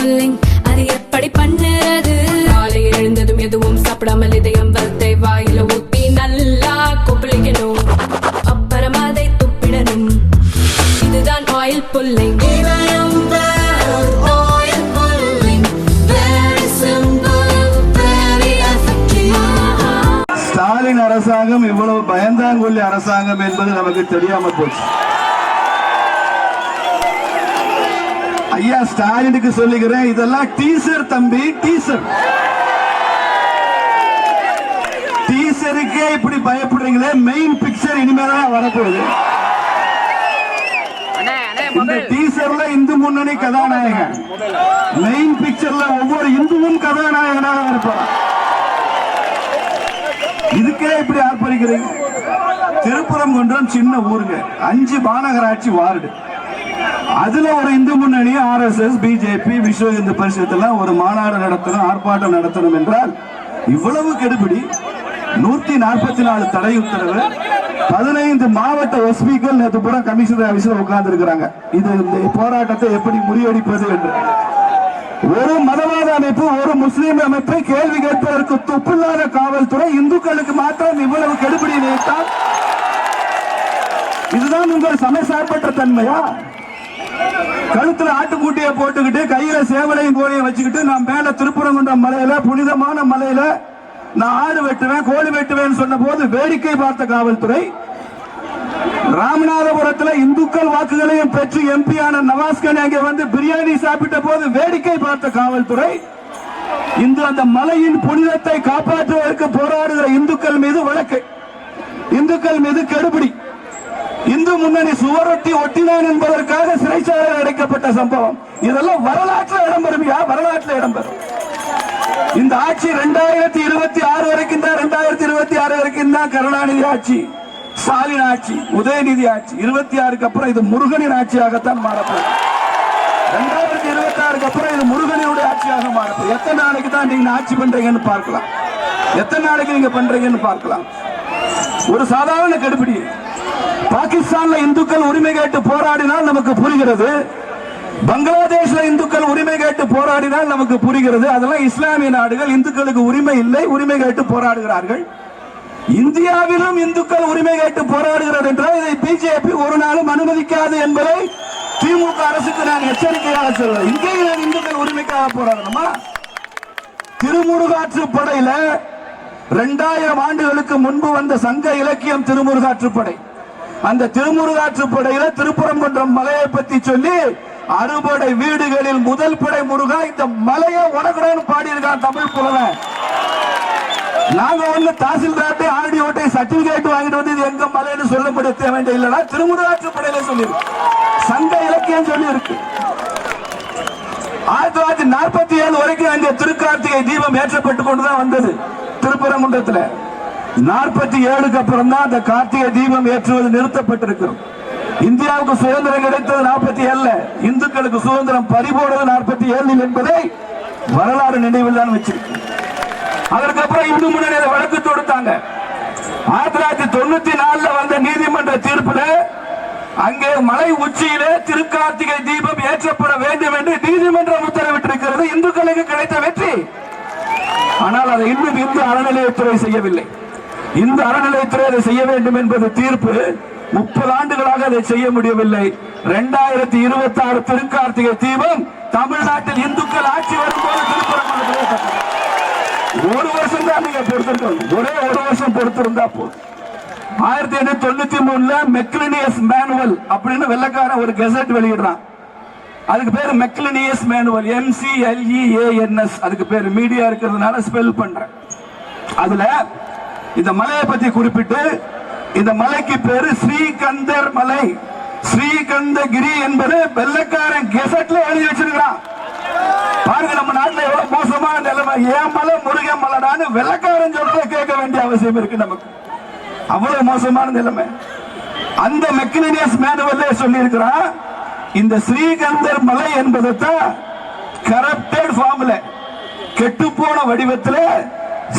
Pulling அது எப்படி பண்ணுறது? காலை எழுந்ததும் எதுவும் சாப்பிடாமல் இதயம் வளத்தை வாயில ஊத்தி நல்லா கொப்பளிக்கணும். அப்புறம் அதை துப்பிடணும். இதுதான் ஆயில் புல்லிங் ஸ்டாலின் அரசாங்கம் இவ்வளவு பயந்தாங்கொல்லி அரசாங்கம் என்பது நமக்கு தெரியாமல் போச்சு. ஐயா ஸ்டாலினுக்கு சொல்லுகிறேன் இதெல்லாம் டீசர் தம்பி டீசர். டீசருக்கே இப்படி பயப்படுறீங்களே மெயின் பிக்சர் இனிமேதான் வரப்போகுது. இந்த டீசர்ல இந்து முன்னணி கதாநாயகன். மெயின் பிக்சர்ல ஒவ்வொரு இந்துவும் கதாநாயகனாக இருப்பான் இதுக்கே இப்படி ஆர்ப்பரிக்கிறீங்க. திருப்புறங்குன்றம் சின்ன ஊருங்க. அஞ்சு மாநகராட்சி வார்டு. அதுல ஒரு Hindu Munnani R S S BJP Vishwa Hindu Parishad ஒரு மாநாடு நடத்தணும் ஆர்ப்பாட்டம் நடத்தணும் என்றால் இவ்வளவு கெடுபிடி. நூத்தி நாற்பத்தி நாலு தடை உத்தரவு. பதினைந்து மாவட்ட எஸ்பிக்கள் நேற்று பூரா கமிஷனர் ஆபீஸ்ல உட்கார்ந்து இருக்கிறாங்க இது இந்த போராட்டத்தை எப்படி முறியடிப்பது என்று. ஒரு மதவாத அமைப்பு ஒரு முஸ்லீம் அமைப்பை கேள்வி கேட்பதற்கு துப்பில்லாத காவல்துறை இந்துக்களுக்கு மாத்திரம் இவ்வளவு கெடுபிடி நினைத்தால்? இதுதான் உங்கள் சமசார்பற்ற தன்மையா? கழுத்துல ஆட்டுக்குட்டியை போட்டுக்கிட்டு கையில சேவலையும் கோழியை வச்சுக்கிட்டு நான் மேல திருப்புறங்குன்றம் மலையில புனிதமான மலையில நான் ஆடு வெட்டுவேன் கோழி வெட்டுவேன் சொன்ன போது வேடிக்கை பார்த்த காவல்துறை ராமநாதபுரத்துல இந்துக்கள் வாக்குகளையும் பெற்று எம்பியான நவாஸ்கன் அங்கே வந்து பிரியாணி சாப்பிட்ட போது வேடிக்கை பார்த்த காவல்துறை இன்று அந்த மலையின் புனிதத்தை காப்பாற்றுவதற்கு போராடுகிற இந்துக்கள் மீது வழக்கு. இந்துக்கள் மீது கெடுபிடி. இந்து முன்னணி சுவரொட்டி ஒட்டினான் என்பதற்காக சிறைச்சாலையில் அடைக்கப்பட்ட சம்பவம். இதெல்லாம் வரலாற்றில் இடம்பெறும் யா வரலாற்றில் இடம்பெறும். இந்த ஆட்சி ரெண்டாயிரத்தி இருபத்தி ஆறு வரைக்கும் தான் ரெண்டாயிரத்தி இருபத்தி ஆறு வரைக்கும் தான் கருணாநிதி ஆட்சி ஸ்டாலின் ஆட்சி உதயநிதி ஆட்சி. இருபத்தி ஆறுக்கு அப்புறம் இது முருகனின் ஆட்சியாகத்தான் மாறப்படும் ரெண்டாயிரத்தி இருபத்தி ஆறுக்கு அப்புறம் இது முருகனுடைய ஆட்சியாக மாறப்படும் எத்தனை நாளைக்கு தான் நீங்க ஆட்சி பண்றீங்கன்னு பார்க்கலாம். எத்தனை நாளைக்கு நீங்க பண்றீங்கன்னு பார்க்கலாம். ஒரு சாதாரண கடுபிடி. பாகிஸ்தான்ல இந்துக்கள் உரிமை கேட்டு போராடினால் நமக்கு புரிகிறது. பங்களாதேஷ்ல இந்துக்கள் உரிமை கேட்டு போராடினால் நமக்கு புரிகிறது. அதெல்லாம் இஸ்லாமிய நாடுகள் இந்துக்களுக்கு உரிமை இல்லை உரிமை கேட்டு போராடுகிறார்கள். இந்தியாவிலும் இந்துக்கள் உரிமை கேட்டு போராடுகிறது என்றால் இதை பிஜேபி ஒரு நாளும் அனுமதிக்காது என்பதை திமுக அரசுக்கு நான் எச்சரிக்கையாக சொல்றேன். இங்கேயும் இந்துக்கள் உரிமைக்காக போராடணுமா? திருமுருகாற்று படையில ரெண்டாயிரம் ஆண்டுகளுக்கு முன்பு வந்த சங்க இலக்கியம் திருமுருகாற்றுப்படை அந்த திருமுருகாற்றுப்படையில திருப்புறங்குன்றம் மலையை பத்தி சொல்லி அறுபடை வீடுகளில் முதல் படை முருகா இந்த மலையை உனக்குடன் பாடியிருக்கான் தமிழ் புலவன் நாங்க வந்து தாசில்தார்ட்டை ஆர்டி ஓட்டை சர்டிபிகேட் வாங்கிட்டு வந்து இது எங்க மலைன்னு சொல்லப்படுத்த வேண்டிய இல்லைன்னா திருமுருகாற்றுப்படையில சொல்லியிருக்கு. சங்க இலக்கியம் சொல்லி இருக்கு ஆயிரத்தி தொள்ளாயிரத்தி நாற்பத்தி ஏழு வரைக்கும் அங்கே திருக்கார்த்திகை தீபம் ஏற்றப்பட்டு கொண்டுதான் வந்தது திருப்புறமுண்டத்துல நாற்பத்தி ஏழுக்கு அப்புறம் தான் அந்த கார்த்திகை தீபம் ஏற்றுவது நிறுத்தப்பட்டிருக்கிறது. இந்தியாவுக்கு சுதந்திரம் கிடைத்தது நாற்பத்தி ஏழுல. இந்துக்களுக்கு சுதந்திரம் பறிபோனது நாற்பத்தி ஏழில் என்பதை வரலாறு நினைவில் தான் வச்சிருக்கு. அதற்கப்புறம் இந்து முன்னணி வழக்கு தொடுத்தாங்க. ஆயிரத்தி தொள்ளாயிரத்தி தொண்ணூத்தி நாலுல வந்த நீதிமன்ற தீர்ப்புல அங்கே மலை உச்சியிலே திருக்கார்த்திகை தீபம் ஏற்றப்பட வேண்டும் என்று நீதிமன்றம் உத்தரவிட்டிருக்கிறது. இந்துக்களுக்கு கிடைத்த வெற்றி. ஆனால் அதை இன்னும் இந்து அறநிலையத்துறை செய்யவில்லை. இந்த அறநிலையத்துறை அதை செய்ய வேண்டும் என்பது தீர்ப்பு. முப்பது ஆண்டுகளாக அதை செய்ய முடியவில்லை. இரண்டாயிரத்தி இருபத்தி ஆறு திருக்கார்த்திகை தீபம் தமிழ்நாட்டில் இந்துக்கள் ஆட்சி வரும்போது திருப்பரங்குன்றத்திலே ஒரு வருஷம் தான் நீங்க பொறுத்திருக்கணும். ஒரே ஒரு வருஷம் பொறுத்திருந்தா போதும். ஆயிரத்தி எண்ணூத்தி தொண்ணூத்தி மூணுல மெக்லினியஸ் மேனுவல் அப்படின்னு வெள்ளக்காரன் ஒரு கெசட் வெளியிடுறான். அதுக்கு பேர் மெக்லினியஸ் மேனுவல். எம்சிஎல்இஏஎன்எஸ் அதுக்கு பேர் மீடியா இருக்கிறதுனால ஸ்பெல் பண்றேன். அதுல இந்த மலையை பத்தி குறிப்பிட்டு இந்த மலைக்கு பேரு ஸ்ரீகந்தர் மலை. ஸ்ரீகந்தகிரி என்பது வெள்ளக்காரன் கெசட்ல எழுதி வச்சிருக்கிறான். பாருங்க நம்ம நாட்டுல எவ்வளவு மோசமான நிலைமை. ஏன் மலை முருகன் மலைடான்னு வெள்ளக்காரன் சொல்றத கேட்க வேண்டிய அவசியம் இருக்கு நமக்கு. அவ்வளவு மோசமான நிலைமை. அந்த மெக்னினியஸ் மேனுவல்ல சொல்லி இருக்கிறான் இந்த ஸ்ரீகந்தர் மலை என்பதை தான் கரப்டட் ஃபார்ம்ல கெட்டுப்போன வடிவத்தில்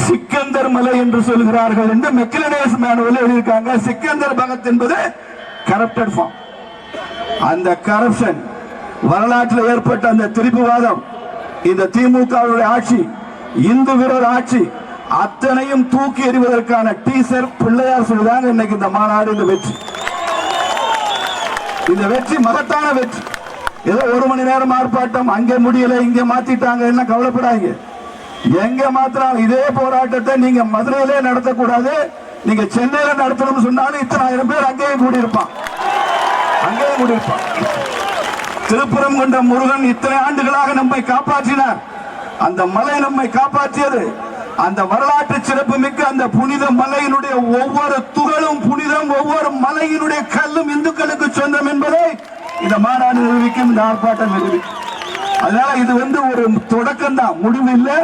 சிக்கந்தர் மலை என்று சொல்கிறார்கள் என்று மெக்லினியஸ் மேனுவல் எழுதியிருக்காங்க. சிக்கந்தர் பகத் என்பது கரப்டட் ஃபார்ம் அந்த கரப்ஷன் வரலாற்றில் ஏற்பட்ட அந்த திருப்புவாதம் இந்த திமுகவுடைய ஆட்சி இந்து விரோத ஆட்சி அத்தனையும் தூக்கி எறிவதற்கான டீசர் பிள்ளையார் சொல்லுதாங்க இன்னைக்கு இந்த மாநாடு இந்த வெற்றி. இந்த வெற்றி மகத்தான வெற்றி. ஏதோ ஒரு மணி நேரம் ஆர்ப்பாட்டம் அங்கே முடியல இங்கே மாத்திட்டாங்க என்ன கவலைப்படாதீங்க. எங்க மாத்திரம் இதே போராட்டத்தை நீங்க மதுரையிலே நடத்தக்கூடாது நீங்க சென்னையில நடத்தணும்னு சொன்னாலும் இத்தனை ஆயிரம் பேர் அங்கேயே கூடியிருப்பான். அங்கேயே கூடியிருப்பான். திருப்புறம் கொண்ட முருகன் இத்தனை ஆண்டுகளாக நம்மை காப்பாற்றினார். அந்த மலை நம்மை காப்பாற்றியது. அந்த வரலாற்று சிறப்பு மிக்க அந்த புனித மலையினுடைய ஒவ்வொரு துகளும் புனிதம் ஒவ்வொரு மலையினுடைய கல்லும் இந்துக்களுக்கு சொந்தம் என்பதை இந்த மாநாடு நிரூபிக்கும் இந்த ஆர்ப்பாட்டம் நிரூபிக்கும் அதனால இது வந்து ஒரு தொடக்கம் தான் முடிவு இல்லை.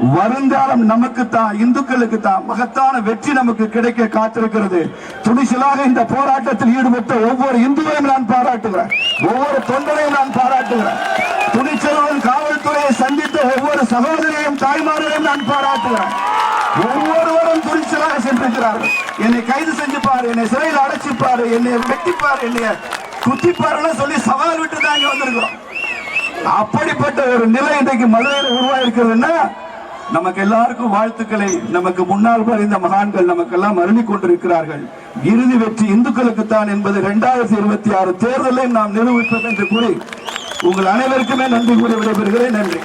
வருங்காலம் நமக்கு தான் இந்துக்களுக்கு தான் மகத்தான வெற்றி நமக்கு கிடைக்க காத்திருக்கிறது. துணிச்சலாக இந்த போராட்டத்தில் ஈடுபட்ட ஒவ்வொரு இந்துவையும் நான் பாராட்டுகிறேன். ஒவ்வொரு தொண்டரையும் நான் பாராட்டுகிறேன். துணிச்சலுடன் காவல்துறையை சந்தித்த ஒவ்வொரு சகோதரியையும் தாய்மாரையும் நான் பாராட்டுகிறேன். ஒவ்வொருவரும் துணிச்சலாக சென்றிருக்கிறார்கள். என்னை கைது செஞ்சுப்பாரு என்னை சிறையில் அடைச்சிப்பாரு என்னை வெட்டிப்பாரு என்னை குத்திப்பாருன்னு சொல்லி சவால் விட்டு தான் இங்க வந்திருக்கிறோம். அப்படிப்பட்ட ஒரு நிலை இன்றைக்கு மதுரையில் உருவாயிருக்கிறதுன்னா நமக்கு எல்லாருக்கும் வாழ்த்துக்களை நமக்கு முன்னால் இந்த மகான்கள் நமக்கெல்லாம் அருளி கொண்டிருக்கிறார்கள். இறுதி வெற்றி இந்துக்களுக்குத்தான் என்பது இரண்டாயிரத்தி இருபத்தி ஆறு தேர்தலை நாம் நிரூபிப்போம் என்று கூறி உங்கள் அனைவருக்குமே நன்றி கூறி விடைபெறுகிறேன். நன்றி.